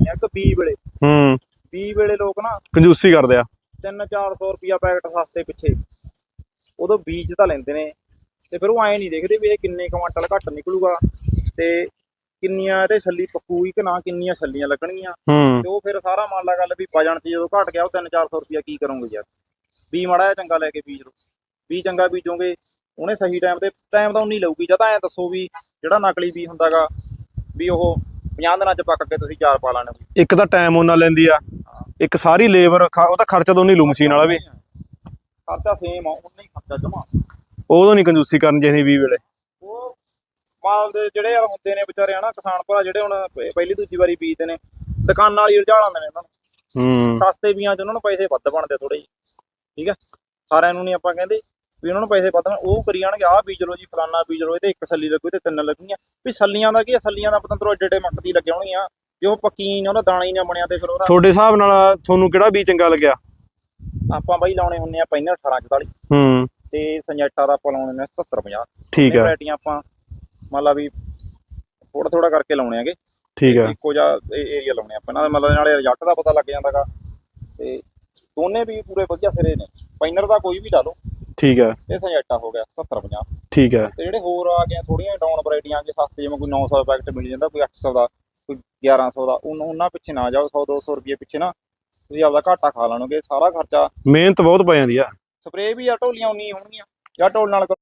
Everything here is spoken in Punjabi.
ਲੱਗਣੀਆਂ ਇੱਕ ਬੀ ਵੇਲੇ। ਹੂੰ। ਬੀ ਵੇਲੇ ਲੋਕ ਨਾ ਕੰਜੂਸੀ ਕਰਦੇ ਆ। 3-400 ਰੁਪਿਆ ਪੈਕਟ ਸਸਤੇ ਪਿੱਛੇ। ਉਦੋਂ ਬੀਜ ਤਾਂ ਲੈਂਦੇ ਨੇ। ਤੇ ਫਿਰ ਉਹ ਐਂ ਨਹੀਂ ਦੇਖਦੇ ਵੀ ਇਹ ਕਿੰਨੇ ਕੁਆਂਟਲ ਘੱਟ ਨਿਕਲੂਗਾ। ਤੇ ਕਿੰਨੀਆਂ ਇਹਦੇ ਛੱਲੀ ਪੱਕੂਗੀ ਕਿ ਨਾ ਕਿੰਨੀਆਂ ਛੱਲੀਆਂ ਲੱਗਣਗੀਆਂ। ਤੇ ਉਹ ਫਿਰ ਸਾਰਾ ਮੰਨ ਲਾ ਗੱਲ ਵੀ ਵਜਣ ਤੇ ਜਦੋਂ ਘਟ ਗਿਆ ਉਹ 3-400 ਰੁਪਿਆ ਕੀ ਕਰੋਗੇ ਯਾਰ। ਬੀ ਮਾੜਾ ਚੰਗਾ ਲੈ ਕੇ ਬੀਜ ਲਓ। ਬੀ ਚੰਗਾ ਬੀਜੋਗੇ ਉਹਨੇ ਸਹੀ ਟਾਈਮ ਤੇ ਟਾਈਮ ਤਾਂ ਉਨੀ ਲਊਗੀ। ਜਾਂ ਤਾਂ ਐਂ ਦੱਸੋ ਵੀ ਜਿਹੜਾ ਨਕਲੀ ਬੀ ਹੁੰਦਾਗਾ ਵੀ ਉਹ 50 ਦਿਨਾਂ ਚ ਪੱਕ ਕੇ ਤੁਸੀਂ ਚਾਰ ਪਾ ਲੈਣੇ ਇੱਕ ਤਾਂ ਟਾਈਮ ਉਹਨਾਂ ਲੈਂਦੀ ਆ ਇੱਕ ਸਾਰੀ ਲੇਬਰ ਖਰਚਾ ਤਾਂ ਨਹੀਂ ਲੂ ਮਸ਼ੀਨ ਵਾਲਾ ਵੀ। ਖਰਚਾ ਸੇਮ ਆ ਉਨਾ ਹੀ ਖਰਚਾ ਜਮਾ। ਉਦੋਂ ਨਹੀਂ ਕੰਜੂਸੀ ਕਰਨ ਚਾਹੀਦੀ ਵੀ ਵੇਲੇ। ਉਹ ਮਾਲ ਦੇ ਜਿਹੜੇ ਯਾਰ ਹੁੰਦੇ ਨੇ ਵਿਚਾਰੇ ਹਨਾ ਕਿਸਾਨ ਭਰਾ ਜਿਹੜੇ ਹੁਣ ਪਹਿਲੀ ਦੂਜੀ ਵਾਰੀ ਬੀਜਦੇ ਨੇ ਦੁਕਾਨਾਂ ਵਾਲੀ ਉਲਝਾ ਲਾਉਂਦੇ ਨੇ ਇਹਨਾਂ ਨੂੰ। ਹੂੰ। ਸਸਤੇ ਬੀਆਂ 'ਚ ਉਹਨਾਂ ਨੂੰ ਪੈਸੇ ਵੱਧ ਬਣਦੇ ਥੋੜੇ ਜਿਹੇ ਠੀਕ ਹੈ ਸਾਰਿਆਂ ਨੂੰ ਨਹੀਂ ਆਪਾਂ ਕਹਿੰਦੇ। ਵੀ ਉਹਨਾਂ ਨੂੰ ਪੈਸੇ ਬਣ- ਉਹ ਕਰੀ ਜਾਣਗੇ ਆਹ ਬੀਜ ਲਓ ਜੀ ਫਲਾਨਾ ਬੀਜ ਲਓ ਇਹਦੇ ਇੱਕ ਸੱਲੀ ਲੱਗੂ ਤੇ ਤਿੰਨ ਲੱਗੀਆਂ। ਵੀ ਸੱਲੀਆਂ ਦਾ ਕੀ ਸੱਲੀਆਂ ਦਾ ਪਤੰਤਰੋ ਏਡੇ ਏਡੇ ਮੱਟ ਦੀ ਲੱਗੇ ਹੋਣਗੀਆਂ ਜੇ ਉਹ ਪੱਕੀ ਨੇ ਉਹਦਾ ਦਾਣਾ ਹੀ ਨਾ ਬਣਿਆ ਤੇ ਫਿਰ ਉਹਦਾ ਤੁਹਾਡੇ ਹਿਸਾਬ ਨਾਲ ਤੁਹਾਨੂੰ ਕਿਹੜਾ ਬੀਜ ਚੰਗਾ ਲੱਗਿਆ? ਆਪਾਂ ਬਾਈ ਲਾਉਣੇ ਹੁੰਨੇ ਆ ਪੈਨੇ 1844 ਹੂੰ। ਤੇ ਸੰਜੈਟਾ ਦਾ ਆਪਾਂ ਲਾਉਣੇ ਨੇ 7750 ਠੀਕ ਆ। ਵੈਰਾਈਟੀਆਂ ਆਪਾਂ ਮੰਨ ਲਾ ਵੀ ਥੋੜਾ ਥੋੜਾ ਕਰਕੇ ਲਾਉਣੇ ਆਗੇ। ਠੀਕ ਆ। ਇੱਕੋ ਜਿਹਾ ਏਰੀਆ ਲਾਉਣੇ ਆਪਾਂ। ਦਾ ਮਤਲਬ ਨਾਲੇ ਰਿਜ਼ਲਟ ਦਾ ਪਤਾ ਲੱਗ ਜਾਂਦਾਗਾ। ਤੇ ਦੋਨੇ ਵੀ ਪੂਰੇ ਵਧੀਆ ਸਿਰੇ ਨੇ। ਪੈਨਰ ਦਾ ਕੋਈ ਵੀ ਲਾ ਲਓ। ਠੀਕ ਆ ਇਹ ਸੰਜੈਟਾ ਹੋ ਗਿਆ 70 50 ਠੀਕ ਆ ਤੇ ਜਿਹੜੇ ਹੋਰ ਆ ਗਏ ਥੋੜੀਆਂ ਡਾਊਨ ਵੈਰਾਈਟੀਆਂ ਗਏ ਸਸਤੇ ਜਿਵੇਂ ਕੋਈ 900 ਦਾ ਪੈਕਟ ਮਿਲ ਜਾਂਦਾ ਕੋਈ 800 ਦਾ ਕੋਈ 1100 ਦਾ ਉਹਨਾਂ ਪਿੱਛੇ ਨਾ ਜਾਓ 100 200 ਰੁਪਏ ਪਿੱਛੇ ਨਾ ਤੁਸੀਂ ਆਪਦਾ ਘਾਟਾ ਖਾ ਲੈਣੋਗੇ ਸਾਰਾ ਖਰਚਾ ਮਿਹਨਤ ਬਹੁਤ ਪੈ ਜਾਂਦੀ ਆ। ਸਪਰੇਅ ਵੀ ਆ ਢੋਲੀਆਂ ਉਨੀ ਹੋਣਗੀਆਂ ਜਾਂ ਢੋਲ ਨਾਲ